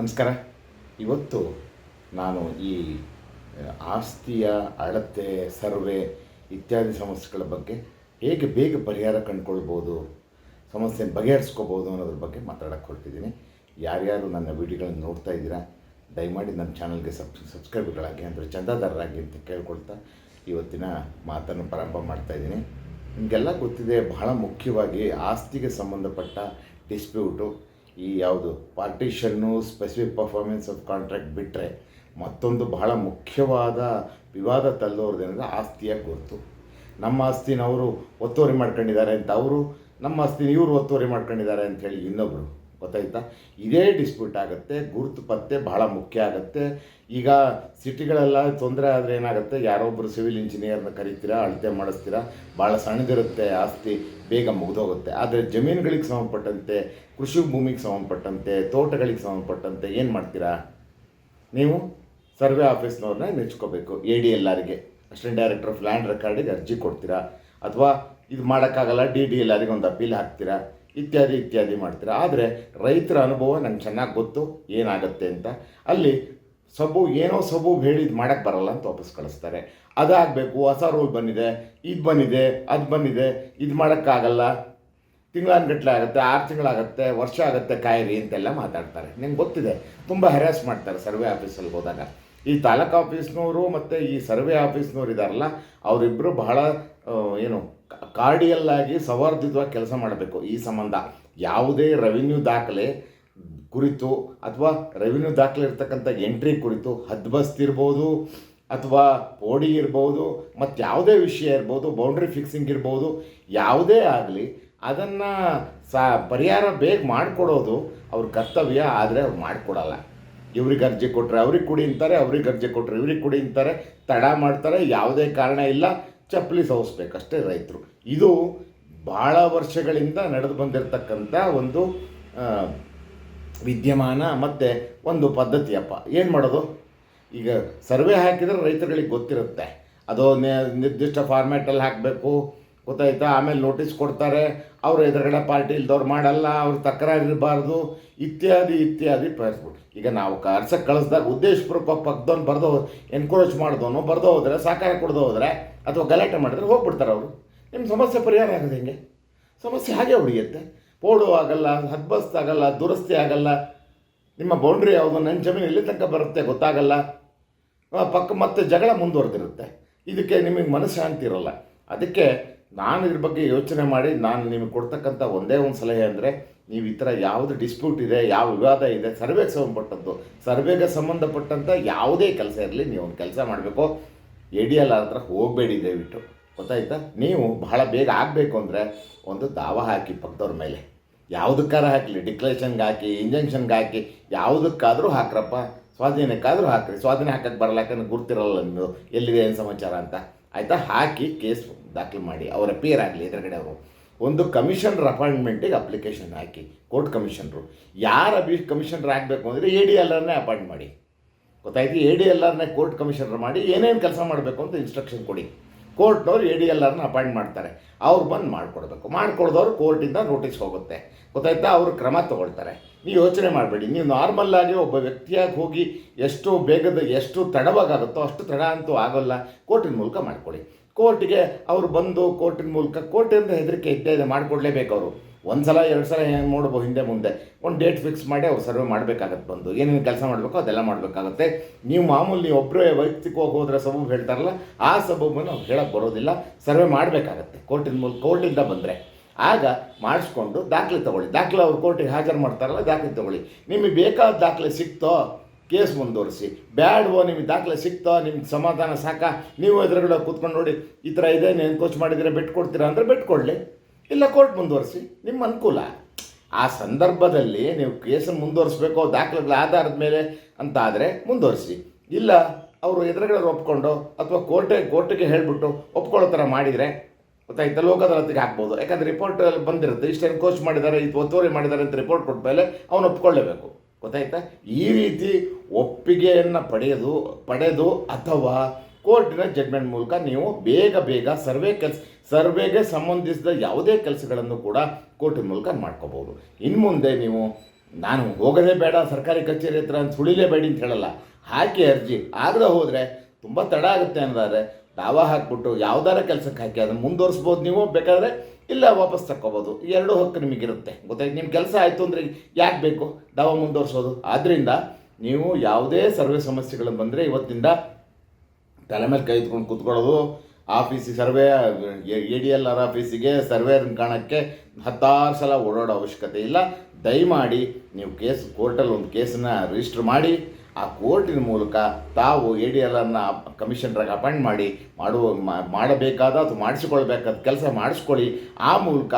ನಮಸ್ಕಾರ. ಇವತ್ತು ನಾನು ಈ ಆಸ್ತಿಯ ಅಳತೆ, ಸರ್ವೆ ಇತ್ಯಾದಿ ಸಮಸ್ಯೆಗಳ ಬಗ್ಗೆ ಹೇಗೆ ಬೇಗ ಪರಿಹಾರ ಕಂಡುಕೊಳ್ಬೋದು ಸಮಸ್ಯೆ ಬಗೆಹರಿಸ್ಕೋಬೋದು ಅನ್ನೋದ್ರ ಬಗ್ಗೆ ಮಾತಾಡೋಕ್ಕೆ ಹೊರಟಿದ್ದೀನಿ. ಯಾರ್ಯಾರು ನನ್ನ ವಿಡಿಯೋಗಳನ್ನು ನೋಡ್ತಾ ಇದ್ದೀರಾ, ದಯಮಾಡಿ ನನ್ನ ಚಾನಲ್ಗೆ ಸಬ್, ಸಬ್ಸ್ಕ್ರೈಬ್ಗಳಾಗಿ ಅಂದರೆ ಚಂದಾದಾರರಾಗಿ ಅಂತ ಕೇಳ್ಕೊಳ್ತಾ ಇವತ್ತಿನ ಮಾತನ್ನು ಪ್ರಾರಂಭ ಮಾಡ್ತಾ ಇದ್ದೀನಿ. ನಿಮಗೆಲ್ಲ ಗೊತ್ತಿದೆ, ಬಹಳ ಮುಖ್ಯವಾಗಿ ಆಸ್ತಿಗೆ ಸಂಬಂಧಪಟ್ಟ ಡಿಸ್ಪ್ಯೂಟು ಈ ಯಾವುದು partition specific performance of contract ಬಿಟ್ಟರೆ ಮತ್ತೊಂದು ಬಹಳ ಮುಖ್ಯವಾದ ವಿವಾದ ತಲ್ಲೋರ್ದೇನೆಂದರೆ ಆಸ್ತಿಯ ಗುರುತು. ನಮ್ಮ ಆಸ್ತಿನವರು ಒತ್ತುವರಿ ಮಾಡ್ಕೊಂಡಿದ್ದಾರೆ ಅಂತ ಅವರು, ನಮ್ಮ ಆಸ್ತಿನ ಇವರು ಒತ್ತುವರಿ ಮಾಡ್ಕೊಂಡಿದ್ದಾರೆ ಅಂತ ಹೇಳಿ ಇನ್ನೊಬ್ಬರು ಗೊತ್ತಾಯ್ತಾ? ಇದೇ ಡಿಸ್ಪ್ಯೂಟ್ ಆಗುತ್ತೆ, ಗುರುತು ಪತ್ತೆ ಬಹಳ ಮುಖ್ಯ ಆಗುತ್ತೆ. ಈಗ ಸಿಟಿಗಳೆಲ್ಲ ತೊಂದರೆ ಆದರೆ ಏನಾಗುತ್ತೆ? ಯಾರೊಬ್ಬರು ಸಿವಿಲ್ ಇಂಜಿನಿಯರ್ನ ಕರಿತೀರಾ, ಅಳತೆ ಮಾಡಿಸ್ತೀರಾ? ಭಾಳ ಸಣ್ಣದಿರುತ್ತೆ ಆಸ್ತಿ, ಬೇಗ ಮುಗಿದೋಗುತ್ತೆ. ಆದರೆ ಜಮೀನುಗಳಿಗೆ ಸಂಬಂಧಪಟ್ಟಂತೆ, ಕೃಷಿ ಭೂಮಿಗೆ ಸಂಬಂಧಪಟ್ಟಂತೆ, ತೋಟಗಳಿಗೆ ಸಂಬಂಧಪಟ್ಟಂತೆ ಏನು ಮಾಡ್ತೀರಾ? ನೀವು ಸರ್ವೆ ಆಫೀಸ್ನವ್ರನ್ನ ನೆಚ್ಕೋಬೇಕು ಎ ಡಿ ಎಲ್ ಆರ್ಗೆ. ಅಸಿಸ್ಟೆಂಟ್ ಡೈರೆಕ್ಟರ್ ಆಫ್ ಲ್ಯಾಂಡ್ ರೆಕಾರ್ಡಿಗೆ ಅರ್ಜಿ ಕೊಡ್ತೀರಾ? ಅಥವಾ ಇದು ಮಾಡೋಕ್ಕಾಗಲ್ಲ, ಡಿ ಡಿ ಎಲ್ ಆರಿಗೆ ಒಂದು ಅಪೀಲ್ ಹಾಕ್ತೀರಾ? ಇತ್ಯಾದಿ ಇತ್ಯಾದಿ ಮಾಡ್ತಾರೆ. ಆದರೆ ರೈತರ ಅನುಭವ ನಂಗೆ ಚೆನ್ನಾಗಿ ಗೊತ್ತು, ಏನಾಗುತ್ತೆ ಅಂತ. ಅಲ್ಲಿ ಸಬು ಏನೋ ಸಬು ಹೇಳಿ ಇದು ಮಾಡೋಕ್ಕೆ ಬರಲ್ಲ ಅಂತ ವಾಪಸ್ ಕಳಿಸ್ತಾರೆ. ಅದಾಗಬೇಕು, ಹೊಸ ರೂಲ್ ಬಂದಿದೆ, ಇದು ಬಂದಿದೆ, ಅದು ಬಂದಿದೆ, ಇದು ಮಾಡೋಕ್ಕಾಗಲ್ಲ. ತಿಂಗಳಾನ್ಗಟ್ಲೆ ಆಗುತ್ತೆ, ಆರು ತಿಂಗಳಾಗುತ್ತೆ ವರ್ಷ ಆಗುತ್ತೆ, ಕಾಯಿರಿ ಅಂತೆಲ್ಲ ಮಾತಾಡ್ತಾರೆ. ನಿಮ್ಗೆ ಗೊತ್ತಿದೆ, ತುಂಬ ಹೆರಾಸ್ ಮಾಡ್ತಾರೆ ಸರ್ವೆ ಆಫೀಸಲ್ಲಿ ಹೋದಾಗ. ಈ ತಾಲೂಕು ಆಫೀಸ್ನವರು ಮತ್ತು ಈ ಸರ್ವೆ ಆಫೀಸ್ನವ್ರು ಇದ್ದಾರಲ್ಲ ಅವರಿಬ್ಬರು ಬಹಳ ಏನು ಕಾರ್ಡಿಯಲ್ ಆಗಿ ಸೌಹಾರ್ದಿತವಾಗಿ ಕೆಲಸ ಮಾಡಬೇಕು ಈ ಸಂಬಂಧ. ಯಾವುದೇ ರೆವಿನ್ಯೂ ದಾಖಲೆ ಕುರಿತು ಅಥವಾ ರೆವಿನ್ಯೂ ದಾಖಲೆ ಇರ್ತಕ್ಕಂಥ ಎಂಟ್ರಿ ಕುರಿತು ಹದ್ಬಸ್ತ್ ಇರ್ಬೋದು ಅಥವಾ ಓಡಿ ಇರ್ಬೋದು, ಮತ್ತು ಯಾವುದೇ ವಿಷಯ ಇರ್ಬೋದು ಬೌಂಡ್ರಿ ಫಿಕ್ಸಿಂಗ್ ಇರ್ಬೋದು, ಯಾವುದೇ ಆಗಲಿ ಅದನ್ನು ಸಾ ಪರಿಹಾರ ಬೇಗ ಮಾಡಿಕೊಡೋದು ಅವ್ರ ಕರ್ತವ್ಯ, ಆದರೆ ಅವ್ರು ಮಾಡಿಕೊಡಲ್ಲ. ಇವ್ರಿಗೆ ಅರ್ಜಿ ಕೊಟ್ಟರೆ ಅವ್ರಿಗೆ ಕುಡಿ ಅಂತಾರೆ, ಅವ್ರಿಗೆ ಅರ್ಜಿ ಕೊಟ್ಟರೆ ಇವ್ರಿಗೆ ಕುಡಿ ಅಂತಾರೆ, ತಡ ಮಾಡ್ತಾರೆ, ಯಾವುದೇ ಕಾರಣ ಇಲ್ಲ. ಚಪ್ಪಲಿ ಸವಿಸ್ಬೇಕಷ್ಟೇ ರೈತರು. ಇದು ಭಾಳ ವರ್ಷಗಳಿಂದ ನಡೆದು ಬಂದಿರತಕ್ಕಂಥ ಒಂದು ವಿದ್ಯಮಾನ ಮತ್ತು ಒಂದು ಪದ್ಧತಿಯಪ್ಪ ಏನು ಮಾಡೋದು? ಈಗ ಸರ್ವೆ ಹಾಕಿದರೆ ರೈತರುಗಳಿಗೆ ಗೊತ್ತಿರುತ್ತೆ. ಅದು ನಿರ್ದಿಷ್ಟ ಫಾರ್ಮ್ಯಾಟಲ್ಲಿ ಹಾಕಬೇಕು. ಗೊತ್ತಾಯ್ತಾ? ಆಮೇಲೆ ನೋಟಿಸ್ ಕೊಡ್ತಾರೆ. ಅವ್ರು ಎದುರುಗಡೆ ಪಾರ್ಟಿ ಇಲ್ದವ್ರು ಮಾಡಲ್ಲ, ಅವ್ರು ತಕರಾರು ಇರಬಾರ್ದು ಇತ್ಯಾದಿ ಇತ್ಯಾದಿ ಪರಿಸ್ಬಿಟ್ಟು ಈಗ ನಾವು ಕರ್ಸಕ್ಕೆ ಕಳಿಸ್ದಾಗ ಉದ್ದೇಶಪೂರ್ವಕ ಪಕ್ಕದವ್ನು ಬರೆದು ಎನ್ಕರೇಜ್ ಮಾಡಿದವನು ಬರೆದು ಹೋದರೆ, ಸಹಕಾರ ಕೊಡ್ದು ಹೋದರೆ, ಅಥವಾ ಗಲಾಟೆ ಮಾಡಿದ್ರೆ ಹೋಗ್ಬಿಡ್ತಾರೆ ಅವರು. ನಿಮ್ಮ ಸಮಸ್ಯೆ ಪರಿಹಾರ ಆಗೋದು ಹೆಂಗೆ? ಸಮಸ್ಯೆ ಹಾಗೆ ಉಳಿಯುತ್ತೆ. ಪೋಡು ಆಗಲ್ಲ, ಹದ್ಬಸ್ತ್ ಆಗಲ್ಲ, ದುರಸ್ತಿ ಆಗಲ್ಲ. ನಿಮ್ಮ ಬೌಂಡ್ರಿ ಯಾವುದು? ನನ್ನ ಜಮೀನು ಎಲ್ಲಿ ತನಕ ಬರುತ್ತೆ ಗೊತ್ತಾಗಲ್ಲ. ಪಕ್ಕ ಮತ್ತೆ ಜಗಳ ಮುಂದುವರೆದಿರುತ್ತೆ. ಇದಕ್ಕೆ ನಿಮಗೆ ಮನಃಶಾಂತಿ ಇರೋಲ್ಲ. ಅದಕ್ಕೆ ನಾನು ಇದ್ರ ಬಗ್ಗೆ ಯೋಚನೆ ಮಾಡಿ ನಾನು ನಿಮಗೆ ಕೊಡ್ತಕ್ಕಂಥ ಒಂದೇ ಒಂದು ಸಲಹೆ ಅಂದರೆ ನೀವು ಈ ಥರ ಯಾವುದು ಡಿಸ್ಪ್ಯೂಟ್ ಇದೆ, ಯಾವ ವಿವಾದ ಇದೆ, ಸರ್ವೆಗೆ ಸಂಬಂಧಪಟ್ಟದ್ದು, ಸರ್ವೆಗೆ ಸಂಬಂಧಪಟ್ಟಂಥ ಯಾವುದೇ ಕೆಲಸ ಇರಲಿ ನೀವು ಒಂದು ಕೆಲಸ ಮಾಡಬೇಕು. ಎ ಡಿ ಹತ್ರ ಹೋಗಬೇಡಿ ದಯವಿಟ್ಟು. ಗೊತ್ತಾಯ್ತಾ? ನೀವು ಬಹಳ ಬೇಗ ಆಗಬೇಕು ಅಂದರೆ ಒಂದು ದಾವ ಹಾಕಿ ಪಕ್ಕದವ್ರ ಮೇಲೆ. ಯಾವುದಕ್ಕಾರ ಹಾಕಲಿ? ಡಿಕ್ಲೇಷನ್ಗೆ ಹಾಕಿ, ಇಂಜೆಕ್ಷನ್ಗೆ ಹಾಕಿ, ಯಾವುದಕ್ಕಾದರೂ ಹಾಕ್ರಪ್ಪ. ಸ್ವಾಧೀನಕ್ಕಾದರೂ ಹಾಕ್ರಿ. ಸ್ವಾಧೀನ ಹಾಕಕ್ಕೆ ಬರಲ್ಲ ಯಾಕಂದ್ರೆ ಗುರ್ತಿರಲ್ಲ ನೀವು ಎಲ್ಲಿದೆ ಏನು ಸಮಾಚಾರ ಅಂತ. ಆಯಿತಾ? ಹಾಕಿ ಕೇಸ್ ದಾಖಲು ಮಾಡಿ, ಅವರ ಅಪಿಯರ್ ಆಗಲಿ ಎದುರುಗಡೆ ಅವರು. ಒಂದು ಕಮಿಷನರ್ ಅಪಾಯಿಂಟ್ಮೆಂಟಿಗೆ ಅಪ್ಲಿಕೇಶನ್ ಹಾಕಿ ಕೋರ್ಟ್ ಕಮಿಷನರು ಯಾರು ಅಭಿ ಕಮಿಷನರ್ ಆಗಬೇಕು ಅಂದರೆ ಎ ಡಿ ಎಲ್ಲರನ್ನೇ ಅಪಾಯಿಂಟ್ ಮಾಡಿ. ಗೊತ್ತಾಯ್ತು? ಎ ಡಿ ಎಲ್ ಆರ್ನೇ ಕೋರ್ಟ್ ಕಮಿಷನರ್ ಮಾಡಿ, ಏನೇನು ಕೆಲಸ ಮಾಡಬೇಕು ಅಂತ ಇನ್ಸ್ಟ್ರಕ್ಷನ್ ಕೊಡಿ. ಕೋರ್ಟ್ನವ್ರು ಎ ಡಿ ಎಲ್ ಆರ್ನ ಅಪಾಯಿಂಟ್ ಮಾಡ್ತಾರೆ. ಅವ್ರು ಬಂದು ಮಾಡಿಕೊಡ್ಬೇಕು. ಮಾಡಿಕೊಡ್ದವ್ರು ಕೋರ್ಟಿಂದ ನೋಟಿಸ್ ಹೋಗುತ್ತೆ. ಗೊತ್ತಾಯ್ತಾ? ಅವರು ಕ್ರಮ ತಗೊಳ್ತಾರೆ. ನೀವು ಯೋಚನೆ ಮಾಡಬೇಡಿ. ನೀವು ನಾರ್ಮಲ್ ಆಗಿ ಒಬ್ಬ ವ್ಯಕ್ತಿಯಾಗಿ ಹೋಗಿ ಎಷ್ಟು ಬೇಗದ, ಎಷ್ಟು ತಡವಾಗುತ್ತೋ ಅಷ್ಟು ತಡ ಅಂತೂ ಆಗೋಲ್ಲ. ಕೋರ್ಟಿನ ಮೂಲಕ ಮಾಡಿಕೊಡಿ ಕೋರ್ಟಿಗೆ ಅವರು ಬಂದು ಕೋರ್ಟಿನ ಮೂಲಕ ಕೋರ್ಟಿಂದ ಹೆದರಿಕೆ ಇದ್ದೇ ಇದೆ, ಮಾಡಿಕೊಡ್ಲೇಬೇಕು ಅವರು. ಒಂದು ಸಲ ಎರಡು ಸಲ ಏನು ನೋಡ್ಬೋದು ಹಿಂದೆ ಮುಂದೆ? ಒಂದು ಡೇಟ್ ಫಿಕ್ಸ್ ಮಾಡಿ ಅವ್ರು ಸರ್ವೆ ಮಾಡಬೇಕಾಗತ್ತೆ ಬಂದು. ಏನೇನು ಕೆಲಸ ಮಾಡಬೇಕು ಅದೆಲ್ಲ ಮಾಡಬೇಕಾಗತ್ತೆ. ನೀವು ಮಾಮೂಲಿ ನೀವು ಒಬ್ಬರೇ ವೈಯಕ್ತಿಕವಾಗಿ ಹೋದ್ರೆ ಸಬೂಬು ಹೇಳ್ತಾರಲ್ಲ, ಆ ಸಬೂಬನ್ನು ಅವ್ರು ಹೇಳಕ್ಕೆ ಬರೋದಿಲ್ಲ. ಸರ್ವೆ ಮಾಡಬೇಕಾಗತ್ತೆ ಕೋರ್ಟಿನ ಮೂಲಕ ಕೋರ್ಟಿಂದ ಬಂದರೆ. ಆಗ ಮಾಡಿಸ್ಕೊಂಡು ದಾಖಲೆ ತಗೊಳ್ಳಿ. ದಾಖಲೆ ಅವ್ರು ಕೋರ್ಟಿಗೆ ಹಾಜರು ಮಾಡ್ತಾರಲ್ಲ, ದಾಖಲೆ ತಗೊಳ್ಳಿ. ನಿಮಗೆ ಬೇಕಾದ ದಾಖಲೆ ಸಿಕ್ತೋ ಕೇಸ್ ಮುಂದುವರಿಸಿ. ಬ್ಯಾಡ್ವೋ ನಿಮಗೆ ದಾಖಲೆ ಸಿಕ್ತೋ, ನಿಮ್ಗೆ ಸಮಾಧಾನ ಸಾಕ? ನೀವು ಎದುರುಗಡೆ ಕೂತ್ಕೊಂಡು ನೋಡಿ, ಈ ಥರ ಇದೆ ನೀವು ಕೋಚ್ ಮಾಡಿದರೆ ಬೆಟ್ ಕೊಡ್ತೀರಾ ಅಂದರೆ ಬೆಟ್ ಕೊಡಲಿ ಇಲ್ಲ ಕೋರ್ಟ್ ಮುಂದುವರಿಸಿ. ನಿಮ್ಮ ಅನುಕೂಲ. ಆ ಸಂದರ್ಭದಲ್ಲಿ ನೀವು ಕೇಸನ್ನು ಮುಂದುವರಿಸ್ಬೇಕು, ದಾಖಲೆಗಳ ಆಧಾರದ ಮೇಲೆ ಅಂತ ಆದರೆ ಮುಂದುವರಿಸಿ. ಇಲ್ಲ, ಅವರು ಎದುರುಗಡೆ ಒಪ್ಕೊಂಡು ಅಥವಾ ಕೋರ್ಟೆ ಕೋರ್ಟಿಗೆ ಹೇಳಿಬಿಟ್ಟು ಒಪ್ಕೊಳ್ಳೋ ಥರ ಮಾಡಿದರೆ ಗೊತ್ತಾಯ್ತಾ? ಲೋಕ ಅದಾಲತ್ಗೆ ಹಾಕ್ಬೋದು. ಯಾಕಂದ್ರೆ ರಿಪೋರ್ಟ್ ಬಂದಿರುತ್ತೆ. ಇಷ್ಟೇನು ಕೋಚ್ ಮಾಡಿದ್ದಾರೆ, ಇದು ಒತ್ತುವರಿ ಮಾಡಿದ್ದಾರೆ ಅಂತ ರಿಪೋರ್ಟ್ ಕೊಟ್ಟ ಮೇಲೆ ಅವನು ಒಪ್ಕೊಳ್ಳೇಬೇಕು. ಗೊತ್ತಾಯ್ತಾ? ಈ ರೀತಿ ಒಪ್ಪಿಗೆಯನ್ನು ಪಡೆಯೋದು, ಪಡೆದು ಅಥವಾ ಕೋರ್ಟಿನ ಜಡ್ಮೆಂಟ್ ಮೂಲಕ ನೀವು ಬೇಗ ಬೇಗ ಸರ್ವೆ ಕೆಲಸ, ಸರ್ವೆಗೆ ಸಂಬಂಧಿಸಿದ ಯಾವುದೇ ಕೆಲಸಗಳನ್ನು ಕೂಡ ಕೋರ್ಟಿನ ಮೂಲಕ ಮಾಡ್ಕೋಬೋದು ಇನ್ನು ಮುಂದೆ ನೀವು, ನಾನು ಹೋಗೋದೇ ಬೇಡ, ಸರ್ಕಾರಿ ಕಚೇರಿ ಹತ್ರ ಅಂತ ಸುಳಿಲೇಬೇಡಿ ಅಂತ ಹೇಳಲ್ಲ. ಹಾಕಿ ಅರ್ಜಿ. ಆಗದೆ ಹೋದರೆ ತುಂಬ ತಡ ಆಗುತ್ತೆ ಅನ್ನೋದಾದ್ರೆ ದಾವ ಹಾಕ್ಬಿಟ್ಟು ಯಾವ್ದಾರ ಕೆಲಸಕ್ಕೆ ಹಾಕಿ ಅದನ್ನು ಮುಂದುವರಿಸ್ಬೋದು ನೀವು, ಬೇಕಾದರೆ ಇಲ್ಲ ವಾಪಸ್ ತಕ್ಕೋಬೋದು. ಎರಡು ಎರಡೂ ಹಕ್ಕು ನಿಮಗಿರುತ್ತೆ. ಗೊತ್ತಾಯ್ತು ನಿಮ್ಮ ಕೆಲಸ ಆಯಿತು ಅಂದರೆ ಯಾಕೆ ಬೇಕು? ದಾವ ಮುಂದುವರಿಸೋದು. ಆದ್ದರಿಂದ ನೀವು ಯಾವುದೇ ಸರ್ವೆ ಸಮಸ್ಯೆಗಳು ಬಂದರೆ ಇವತ್ತಿಂದ ತಲೆ ಮೇಲೆ ಕೈ ಇದ್ಕೊಂಡು ಕೂತ್ಕೊಳ್ಳೋದು. ಆಫೀಸಿಗೆ survey A D L R ಆಫೀಸಿಗೆ ಸರ್ವೇರ್ ಕಾಣೋಕ್ಕೆ ಹತ್ತಾರು ಸಲ ಓಡಾಡೋ ಅವಶ್ಯಕತೆ ಇಲ್ಲ. ದಯಮಾಡಿ ನೀವು ಕೇಸ್, ಕೋರ್ಟಲ್ಲಿ ಒಂದು ಕೇಸನ್ನ ರಿಜಿಸ್ಟರ್ ಮಾಡಿ. ಆ ಕೋರ್ಟಿನ ಮೂಲಕ ತಾವು ಎ ಡಿ ಎಲ್ ಅನ್ನು ಕಮಿಷನರಾಗಿ ಅಪಾಯಿಂಟ್ ಮಾಡಿ, ಮಾಡುವ ಮಾಡಬೇಕಾದ ಅಥವಾ ಮಾಡಿಸಿಕೊಳ್ಬೇಕಾದ ಕೆಲಸ ಮಾಡಿಸ್ಕೊಳ್ಳಿ. ಆ ಮೂಲಕ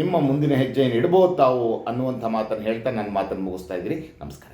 ನಿಮ್ಮ ಮುಂದಿನ ಹೆಜ್ಜೆಯನ್ನು ಇಡಬಹುದು ತಾವು ಅನ್ನುವಂಥ ಮಾತನ್ನು ಹೇಳ್ತಾ ನನ್ನ ಮಾತನ್ನು ಮುಗಿಸ್ತಾ ಇದ್ದೀನಿ. ನಮಸ್ಕಾರ.